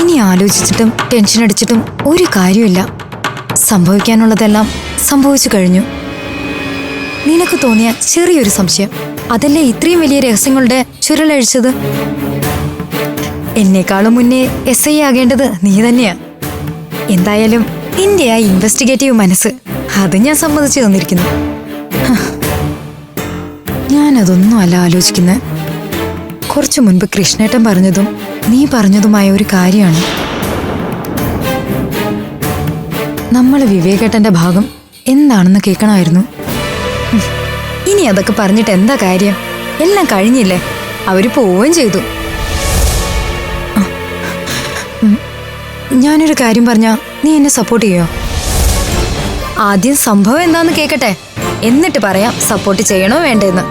ഇനി ആലോചിച്ചിട്ടും ടെൻഷൻ അടിച്ചിട്ടും ഒരു കാര്യമില്ല സംഭവിക്കാനുള്ളതെല്ലാം സംഭവിച്ചു കഴിഞ്ഞു. നിനക്ക് തോന്നിയ ചെറിയൊരു സംശയം. അതല്ലേ ഇത്രയും വലിയ രഹസ്യങ്ങളുടെ ചുരുളഴിച്ചത്? എന്നെക്കാളും മുന്നേ എസ് ഐ ആകേണ്ടത് നീ തന്നെയാ. എന്തായാലും നിന്റെ ആ ഇൻവെസ്റ്റിഗേറ്റീവ് മനസ്സ് അത് ഞാൻ സമ്മതിച്ചു തന്നിരിക്കുന്നു. ഞാനതൊന്നും അല്ല ആലോചിക്കുന്നത് കുറച്ചു മുൻപ് കൃഷ്ണേട്ടൻ പറഞ്ഞതും നീ പറഞ്ഞതുമായ ഒരു കാര്യമാണ്. നമ്മൾ വിവേകേട്ടന്റെ ഭാഗം എന്താണെന്ന് കേൾക്കണമായിരുന്നു. ഇനി അതൊക്കെ പറഞ്ഞിട്ട് എന്താ കാര്യം? എല്ലാം കഴിഞ്ഞില്ലേ? അവർ പോവുകയും ചെയ്തു. ഞാനൊരു കാര്യം പറഞ്ഞ നീ എന്നെ സപ്പോർട്ട് ചെയ്യോ? ആദ്യം സംഭവം എന്താന്ന് കേക്കട്ടെ. എന്നിട്ട് പറയാം സപ്പോർട്ട് ചെയ്യണോ വേണ്ടെന്ന്.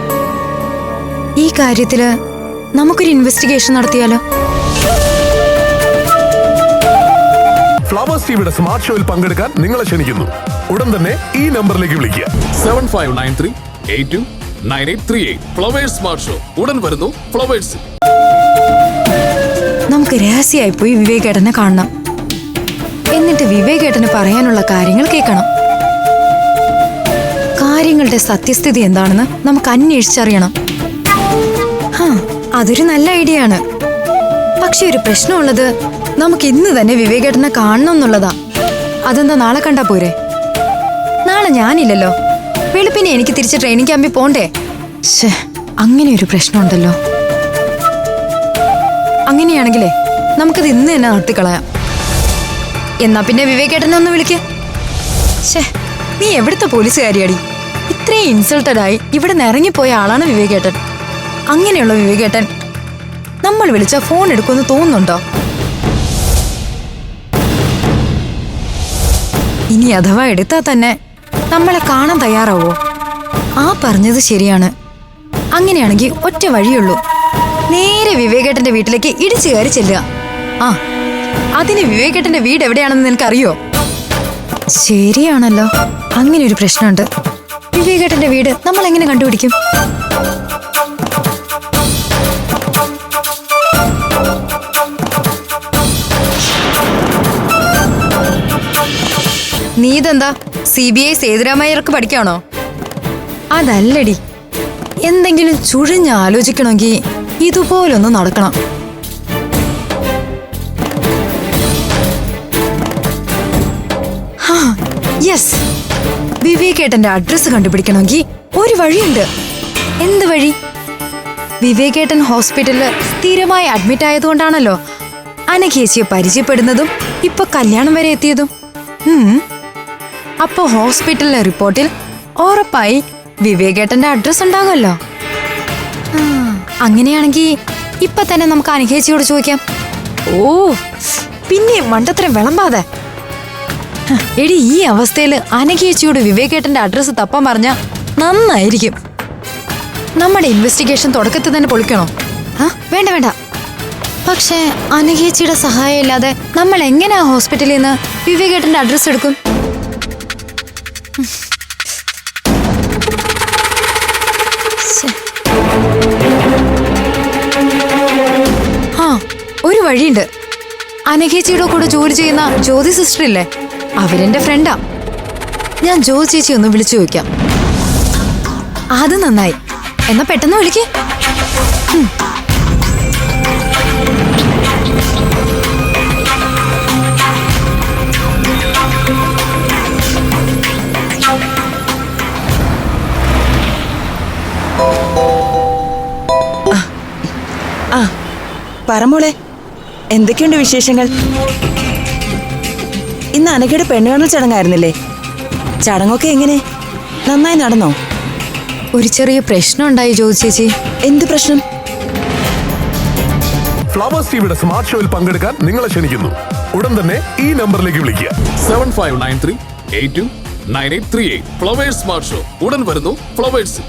ഈ കാര്യത്തിൽ നമുക്കൊരു ഇൻവെസ്റ്റിഗേഷൻ നടത്തിയാലോ? ഫ്ലവേഴ്സ് ടിവിയുടെ സ്മാർട്ട് ഷോയിൽ പങ്കെടുക്കാൻ നിങ്ങളെ ക്ഷണിക്കുന്നു. ഉടൻ തന്നെ ഈ നമ്പറിലേക്ക് വിളിക്കുക. Seven five nine three eight two nine eight three eight Flowers smart show ഉടൻ വരുന്നു ഫ്ലവേഴ്സ് നമുക്ക് രഹസ്യമായി പോയി വിവേകേട്ടനെ കാണണം. എന്നിട്ട് വിവേകേട്ടന് പറയാനുള്ള കാര്യങ്ങൾ കേൾക്കണം. കാര്യങ്ങളുടെ സത്യസ്ഥിതി എന്താണെന്ന് നമുക്ക് അന്വേഷിച്ചറിയണം. അതൊരു നല്ല ഐഡിയ ആണ്. പക്ഷെ ഒരു പ്രശ്നമുള്ളത് നമുക്ക് ഇന്ന് തന്നെ വിവേകേട്ടനെ കാണണം എന്നുള്ളതാ അതെന്താ നാളെ കണ്ടാ പോരെ? നാളെ ഞാനില്ലല്ലോ. വെളുപ്പിനെ എനിക്ക് തിരിച്ച് ട്രെയിനിങ് ക്യാമ്പിൽ പോണ്ടേ? അങ്ങനെ ഒരു പ്രശ്നമുണ്ടല്ലോ. അങ്ങനെയാണെങ്കിലേ നമുക്കത് ഇന്ന് തന്നെ നടത്തിക്കളയാം എന്നാ പിന്നെ വിവേകേട്ടനെ ഒന്ന് വിളിക്കേ. നീ എവിടുത്തെ പോലീസുകാരിയാടി? ഇത്രയും ഇൻസൾട്ടഡായി ഇവിടെ നിന്ന് ഇറങ്ങിപ്പോയ ആളാണ് വിവേകേട്ടൻ. അങ്ങനെയുള്ള വിവേകേട്ടൻ. നമ്മൾ വിളിച്ച ഫോൺ എടുക്കുമെന്ന് തോന്നുന്നുണ്ടോ? ഇനി അഥവാ എടുത്താൽ തന്നെ നമ്മളെ കാണാൻ തയ്യാറാവോ? ആ പറഞ്ഞത് ശരിയാണ്. അങ്ങനെയാണെങ്കിൽ ഒറ്റ വഴിയുള്ളൂ. നേരെ വിവേകേട്ടന്റെ വീട്ടിലേക്ക് ഇടിച്ചു കയറി ചെല്ലുക. ആ അതിന് വിവേകേട്ടന്റെ വീട് എവിടെയാണെന്ന് നിനക്കറിയോ? ശരിയാണല്ലോ. അങ്ങനെ ഒരു പ്രശ്നമുണ്ട്. വിവേകേട്ടന്റെ വീട് നമ്മൾ എങ്ങനെ കണ്ടുപിടിക്കും? നീ ഇതെന്താ സി ബി ഐ സേതുരാമയ്യർക്ക് പഠിക്കാണോ? അതല്ലടി. എന്തെങ്കിലും ചുഴിഞ്ഞ് ആലോചിക്കണമെങ്കിൽ ഇതുപോലൊന്ന് നടക്കണം. യെസ്. വിവേകേട്ടന്റെ അഡ്രസ് കണ്ടുപിടിക്കണമെങ്കിൽ ഒരു വഴിയുണ്ട്. എന്ത് വഴി? വിവേകേട്ടൻ ഹോസ്പിറ്റലിൽ സ്ഥിരമായി അഡ്മിറ്റ് ആയതുകൊണ്ടാണല്ലോ അനഘേശിയെ പരിചയപ്പെടുന്നതും ഇപ്പൊ കല്യാണം വരെ എത്തിയതും. ഉം. അപ്പൊ ഹോസ്പിറ്റലിലെ റിപ്പോർട്ടിൽ ഉറപ്പായി വിവേകേട്ടന്റെ അഡ്രസ് ഉണ്ടാകുമല്ലോ. ആ, അങ്ങനെയാണെങ്കിൽ ഇപ്പൊ തന്നെ നമുക്ക് അനുഗ്രഹിച്ചോട് ചോദിക്കാം. ഓ പിന്നെ മണ്ടത്തരം വിളമ്പാതെ. എടി ഈ അവസ്ഥയിൽ അനഘേച്ചിയോട് വിവേകേട്ടന്റെ അഡ്രസ്സ് തപ്പാൻ പറഞ്ഞ നന്നായിരിക്കും. നമ്മുടെ ഇൻവെസ്റ്റിഗേഷൻ തുടക്കത്തിൽ തന്നെ പൊളിക്കണോ? ആ വേണ്ട വേണ്ട. പക്ഷേ അനഘേച്ചിയുടെ സഹായം ഇല്ലാതെ നമ്മൾ എങ്ങനെയാ ഹോസ്പിറ്റലിൽ നിന്ന് വിവേകേട്ടന്റെ അഡ്രസ്സ് എടുക്കും? വഴിയുണ്ട്. അനഘേച്ചിയുടെ കൂടെ ജോലി ചെയ്യുന്ന ജ്യോതി സിസ്റ്റർ ഇല്ലേ അവരെന്റെ ഫ്രണ്ടാ ഞാൻ ജ്യോതി ചേച്ചി ഒന്ന് വിളിച്ചു ചോദിക്കാം. അത് നന്നായി. എന്നാ പെട്ടെന്ന് വിളിക്കേ. പറമോളെ എന്തൊക്കെയുണ്ട് വിശേഷങ്ങൾ? ഇന്ന് അനഘയുടെ പെണ്ണുകാണൽ ചടങ്ങായിരുന്നില്ലേ? ചടങ്ങൊക്കെ എങ്ങനെ? നന്നായി നടന്നോ? ഒരു ചെറിയ പ്രശ്നം ഉണ്ടായി ജ്യോതി ചേച്ചി. എന്ത് പ്രശ്നം? ഫ്ലവേഴ്സ് ടിവിയുടെ സ്മാർട്ട് ഷോയിൽ പങ്കെടുക്കാൻ നിങ്ങളെ ക്ഷണിക്കുന്നു. ഉടൻ തന്നെ ഈ നമ്പറിലേക്ക് വിളിക്കുക. Seven five nine three eight two nine eight three eight Flowers smart show ഉടൻ വരുന്നു ഫ്ലവേഴ്സ്